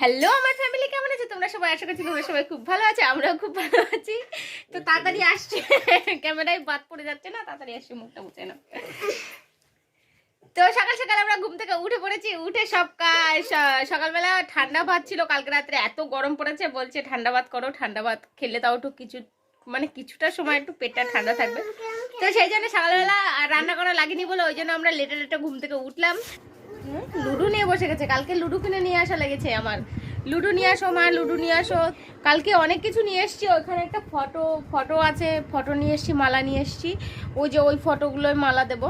Hello আমার family কেমন আছে? তোমরা সবাই আশা করছি তোমরা সবাই খুব ভালো আছে আমরাও খুব ভালো আছি। তো তাড়াতাড়ি আসছে ক্যামেরায় বাদ পড়ে যাচ্ছে না তাড়াতাড়ি আসছে মুখটা মুছে না তো সকাল সকাল আমরা ঘুম থেকে উঠে পড়েছি উঠে সব কাজ সকালবেলা ঠান্ডা ভাত ছিল কালকে রাত্রে এত গরম পড়েছে বলছে ঠান্ডা ভাত করো ঠান্ডা ভাত খেলে তাও একটু কিছু মানে কিছুটা সময় একটু পেটটা ঠান্ডা থাকবে। তো সেই জন্য সকালবেলা রান্না করা লাগেনি বলে ওই জন্য আমরা লেটে লেটে ঘুম থেকে উঠলাম। লুডো নিয়ে বসে গেছে। কালকে লুডো কিনে নিয়ে আসা লেগেছে আমার। লুডো নিয়ে আসো মা লুডো নিয়ে আসো। কালকে অনেক কিছু নিয়ে এসছি। ওখানে একটা ফটো ফটো আছে। ফটো নিয়ে এসছি মালা নিয়ে এসছি। ওই যে ওই ফটোগুলোয় মালা দেবো।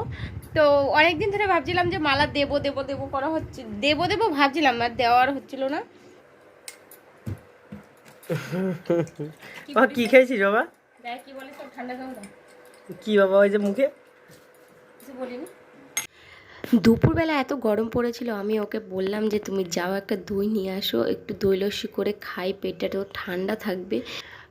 তো অনেক দিন ধরে ভাবছিলাম যে মালা দেবো দেবো দেবো করা হচ্ছে দেবো দেবো ভাবছিলাম আর দেওয়ার হচ্ছিল না। কি খেয়েছিস বাবা? কি বলে সব ঠান্ডা কি বাবা ওই যে মুখে? কিছু বলিনি। দুপুরবেলা এত গরম পড়েছিল, আমি ওকে বললাম যে তুমি যাও একটা দই নিয়ে আসো, একটু দই লস্যি করে খাই পেটটা তো ঠান্ডা থাকবে।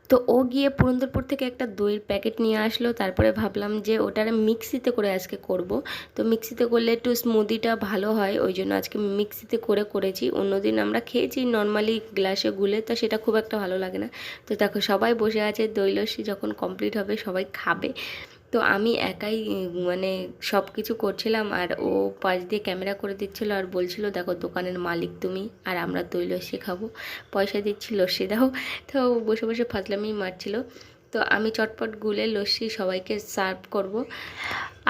তো ও গিয়ে পুরন্দরপুর থেকে একটা দইয়ের প্যাকেট নিয়ে আসলো, তারপরে ভাবলাম যে ওটার মিক্সিতে করে আজকে করব। তো মিক্সিতে করলে একটু স্মুদিটা ভালো হয়, ওই জন্য আজকে মিক্সিতে করে করেছি। অন্যদিন আমরা খেয়েছি নর্মালি গ্লাসে গুলে, তো সেটা খুব একটা ভালো লাগে না। তো দেখো সবাই বসে আছে দই লস্যি যখন কমপ্লিট হবে সবাই খাবে। তো আমি একাই মানে সব কিছু করছিলাম আর ও পাশ দিয়ে ক্যামেরা করে দিচ্ছিল আর বলছিল, দেখো দোকানের মালিক তুমি আর আমরা দই লস্যি খাব। পয়সা দিচ্ছি লস্যি দাও তো বসে বসে ফাজলামি মারছিল। তো আমি চটপট গুলে লস্যি সবাইকে সার্ভ করব।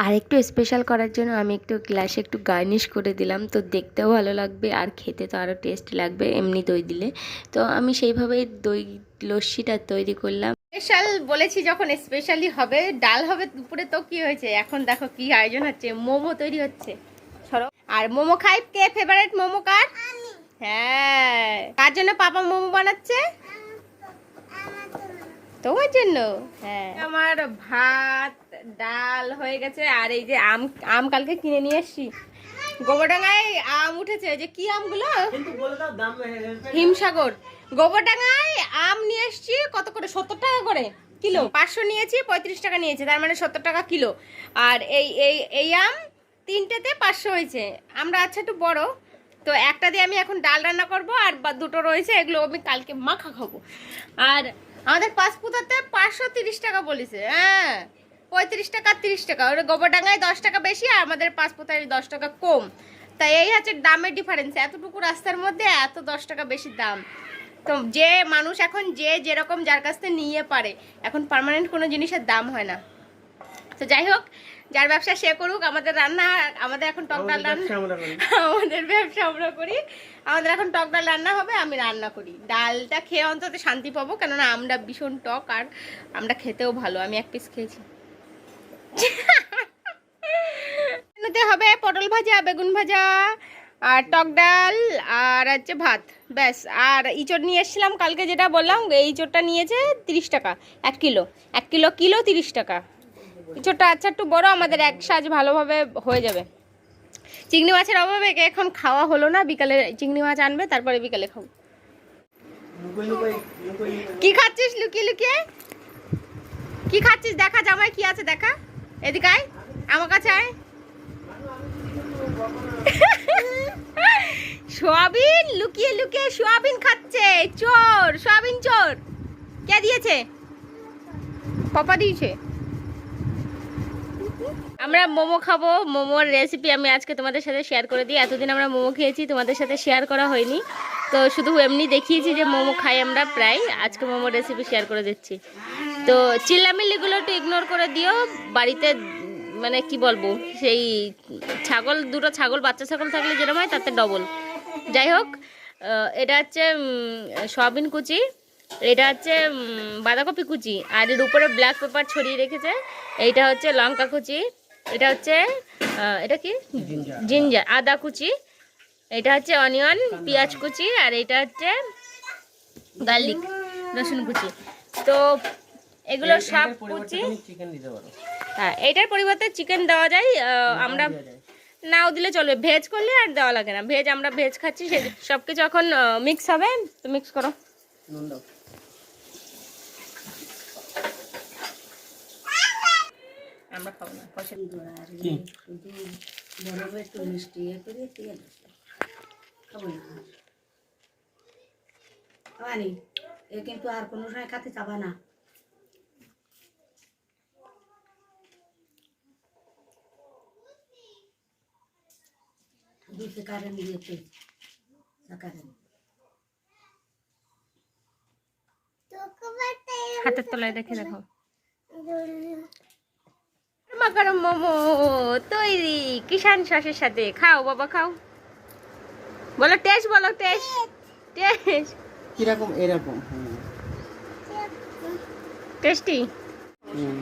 আর একটু স্পেশাল করার জন্য আমি একটু গ্লাসে একটু গার্নিশ করে দিলাম। তো দেখতেও ভালো লাগবে আর খেতে তো আরও টেস্ট লাগবে এমনি দই দিলে। তো আমি সেইভাবেই দই, লস্যিটা তৈরি করলাম। স্পেশাল বলেছি যখন স্পেশালি হবে ডাল হবে দুপুরে তো কি হয়েছে? এখন দেখো কি আয়োজন হচ্ছে মোমো তৈরি হচ্ছে। সরো। আর মোমো খাই কে ফেভারিট মোমো কার? হ্যাঁ। কার জন্য পাপা মোমো বানাচ্ছে? তোমার জন্য। হ্যাঁ। আমার ভাত ডাল হয়ে গেছে আর এই যে আম আম কালকে কিনে নিয়ে এসছি। গোবরডাঙ্গায় আম উঠেছে ওই যে কি আমগুলো? কিন্তু বলে দাও দাম হিমসাগর। গোবরডাঙ্গায় আম নিয়ে এসছি কত করে? সত্তর টাকা করে কিলো? পাঁচশো নিয়েছি পঁয়ত্রিশ টাকা নিয়েছে তার মানে সত্তর টাকা কিলো। আর এই এই এই আম তিনটেতে পাঁচশো হয়েছে। আমরা আচ্ছা একটু বড় তো একটা দিয়ে আমি এখন ডাল রান্না করব আর দুটো রয়েছে এগুলো আমি কালকে মাখা খাব। আর আমাদের পাঁচপুতাতে পাঁচশো তিরিশ টাকা বলেছে হ্যাঁ। পঁয়ত্রিশ টাকা তিরিশ টাকা। ওটা গোবরডাঙ্গায় দশ টাকা বেশি আর আমাদের পাঁচপুতায় দশ টাকা কম। তাই এই হচ্ছে দামের ডিফারেন্স এতটুকু রাস্তার মধ্যে এত দশ টাকা বেশি দাম। তো যে মানুষ এখন যে যেরকম যার কাছ থেকে নিয়ে পারে এখন পার্মানেন্ট কোনো জিনিসের দাম হয় না। তো যাই হোক যার ব্যবসা সে করুক আমাদের রান্না আমাদের এখন টক ডাল রান্না আমাদের ব্যবসা আমরা করি। আমাদের এখন টক ডাল রান্না হবে আমি রান্না করি। ডালটা খেয়ে অন্তত শান্তি পাবো কেননা আমরা ভীষণ টক আর আমরা খেতেও ভালো। আমি এক পিস খেয়েছি। হবে পটল ভাজা বেগুন ভাজা আর টক ডাল আর হচ্ছে ভাত। ব্যাস, আর ইঁচড় নিয়ে এসেছিলাম কালকে যেটা বললাম, এই ইঁচড়টা নিয়েছে তিরিশ টাকা, এক কিলো। এক কিলো কিলো তিরিশ টাকা। ইঁচড়টা আচ্ছা একটু বড়, আমাদের এক সাজ ভালোভাবে হয়ে যাবে। চিংড়ি মাছের অভাবে এখন খাওয়া হলো না, বিকালে চিংড়ি মাছ আনবে, তারপরে বিকালে খাব। কি খাচ্ছিস লুকিয়ে লুকিয়ে? কি খাচ্ছিস? দেখা, জামাই কি আছে, দেখা। এদিকে আয়, আমার কাছে আয়। সোয়াবিন? লুকিয়ে লুকিয়ে সোয়াবিন খাচ্ছে। চোর, সোয়াবিন চোর। কে দিয়েছে? পাপা দিয়েছে। আমরা মোমো খাব। মোমোর রেসিপি আমি আজকে তোমাদের সাথে শেয়ার করে দিই। এতদিন আমরা মোমো খেয়েছি, তোমাদের সাথে শেয়ার করা হয়নি। তো শুধু এমনি দেখিয়েছি যে মোমো খাই আমরা প্রায়। আজকে মোমোর রেসিপি শেয়ার করে দিচ্ছি। তো চিল্লামিল্লিগুলো একটু ইগনোর করে দিও। বাড়িতে মানে কি বলব, সেই ছাগল, দুটো ছাগল, বাচ্চা ছাগল থাকলে যেরকম হয়, তাতে ডবল যাই হোক এটা হচ্ছে সয়াবিন কুচি এটা হচ্ছে বাঁধাকপি কুচি আর এর উপরে ব্ল্যাক পেপার ছড়িয়ে রেখেছে এইটা হচ্ছে লঙ্কা কুচি এটা হচ্ছে এটা কি? জিঞ্জার আদা কুচি এটা হচ্ছে অনিয়ন পেঁয়াজ কুচি আর এটা হচ্ছে গার্লিক রসুন কুচি। তো এগুলো সব কুচি হ্যাঁ এইটার পরিবর্তে চিকেন দেওয়া যায় আমরা নাও দিলে চলবে। ভেজ করলে আর দেওয়া লাগে না। ভেজ আমরা ভেজ খাচ্ছি সে সব কিছু এখন মিক্স হবে। তো মিক্স করো। আমরা খাব না এ কিন্তু আর কোনো সময় খাতে চাবা না। দিতে কারেন দিয়েছে কারেন হাতের তলায় রেখে দেখো। মাকারম মোমো তৈরি। কিষান সসের সাথে। খাও বাবা খাও। বলো টেস্ট বলো টেস্ট। টেস্ট। কীরকম এরকম। টেস্টি? হুম।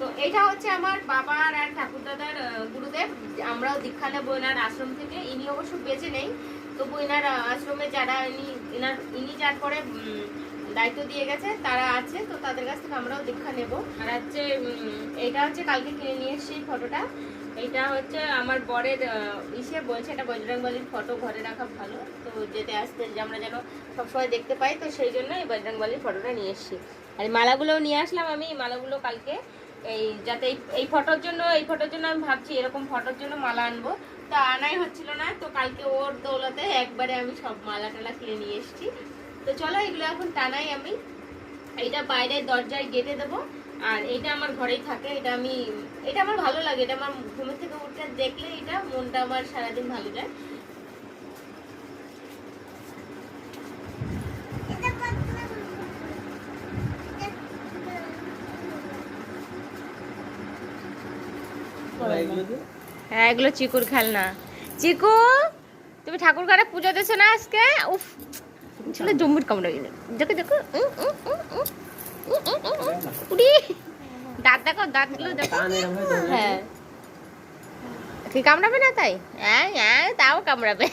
তো এটা হচ্ছে আমার বাবার আর ঠাকুরদাদার আহ, গুরুদেব। আমরাও দীক্ষা নেব এনার আশ্রম থেকে। ইনি অবশ্য বেঁচে নেই তবু এনার আশ্রমে যারা ইনি এনার ইনি যার পরে দায়িত্ব দিয়ে গেছে তারা আছে। তো তাদের কাছ থেকে আমরাও দীক্ষা নেব। আর হচ্ছে এটা হচ্ছে কালকে কিনে নিয়ে এসেছি ফটোটা। এটা হচ্ছে আমার বরের ইসে বলছে এটা বজরংবলির ফটো ঘরে রাখা ভালো। তো যেতে আসতে যে আমরা যেন সবসময় দেখতে পাই তো সেই জন্য এই বজরংবলির ফটোটা নিয়ে এসেছি। আর মালাগুলোও নিয়ে আসলাম আমি মালাগুলো কালকে এই যাতে এই ফটোর জন্য, এই ফটোর জন্য আমি ভাবছি এরকম ফটোর জন্য মালা আনব। তো আনাই হচ্ছিল না, তো কালকে ওর দৌলতে একবারে আমি সব মালা টালা কিনে নিয়ে এসেছি। তো চলো, এগুলো এখন টানাই আমি। এইটা বাইরে দরজায় গেটে দেবো। আর এটা আমার ঘরেই থাকে, এটা আমি এটা আমার ভালো লাগে, এটা আমার ঘুমের থেকে উঠতে দেখলে এটা মনটা আমার সারাদিন ভালো যায়। হ্যাঁ এগুলো চিকুর খেলনা। চিকু তুমি ঠাকুর ঘরে পুজো দিছো না আজকে? উফ ছেলে জম্বুর কামড়ে গেলে দেখো দেখো। উড়ি। দাঁত দেখো দাঁতগুলো দেখো। কান এরকম হয়ে কি কামড়াবে না তাই? হ্যাঁ হ্যাঁ তাও কামড়াবে।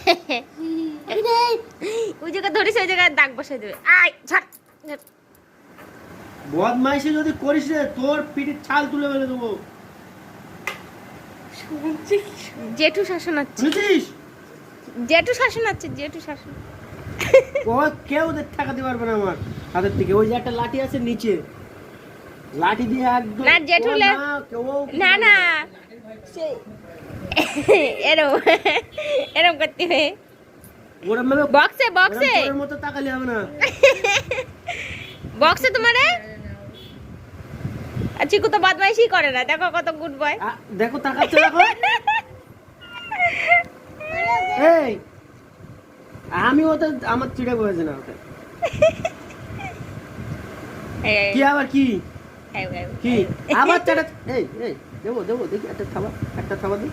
ওই জায়গায় ধরিস ওই জায়গায় দাগ বসে দেবে। আয় ছাড়। বদমাইশি যদি করিস রে তোর পিঠের ছাল তুলে ফেলে দেবো। জেঠু শাসন বুঝেছিস জেঠু শাসন হচ্ছে জেঠু শাসন। ও কেউ ওদের ঠেকাতে পারবে না আমার। হাতের থেকে। ওই যে একটা লাঠি আছে নিচে। লাঠি দিয়ে একদম না, জেঠু ও না, না এরম। এরম করতে হবে। ওরম বক্সে বক্সে মতো তাকালে হবে না। বক্সে তোমারে চিকু তো বদমাইশি করে না দেখো কত গুড বয় দেখো তাকাচ্ছে দেখো। এই আমি ওতে আমার চিড়ে বয়েছে না ওকে কি আবার কি? কি? আবার চাটা এই এই দেবো দেবো দেখি একটা খাবার একটা খাবার দিই।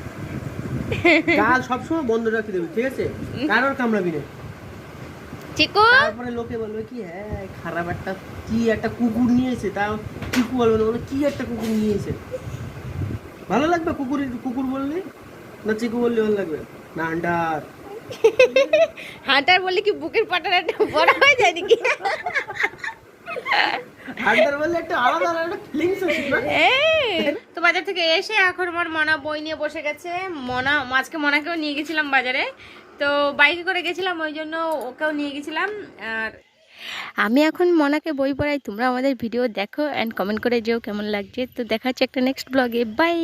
গাল সবসময় বন্ধ রাখি দেবি ঠিক আছে? কারোর কামড়াবি না। চিকু তারপরে লোকে বলবে কি হ্যাঁ খারাপ একটা কি একটা কুকুর নিয়েছে তা চিকু বলবে না বলে কি একটা কুকুর নিয়েছে ভালো লাগবে কুকুর কুকুর বললে? না চিকু বললে ভালো লাগবে? না আন্ডার। হাঁটার বললে কি বুকের পাটার একটা বড় হয়ে যায় নাকি? আন্ডার বললে একটা আলাদা একটা ফিলিংস তো বাজার থেকে এসে এখন আমার মনা বই নিয়ে বসে গেছে। মনা আজকে মনাকেও নিয়ে গেছিলাম বাজারে। তো বাইকে করে গেছিলাম, ওই জন্য ওকেও নিয়ে গেছিলাম। আর আমি এখন মনাকে বই পড়াই, তোমরা আমাদের ভিডিও দেখো অ্যান্ড কমেন্ট করে যেও কেমন লাগছে। তো দেখা হচ্ছে একটা নেক্সট ব্লগে বাই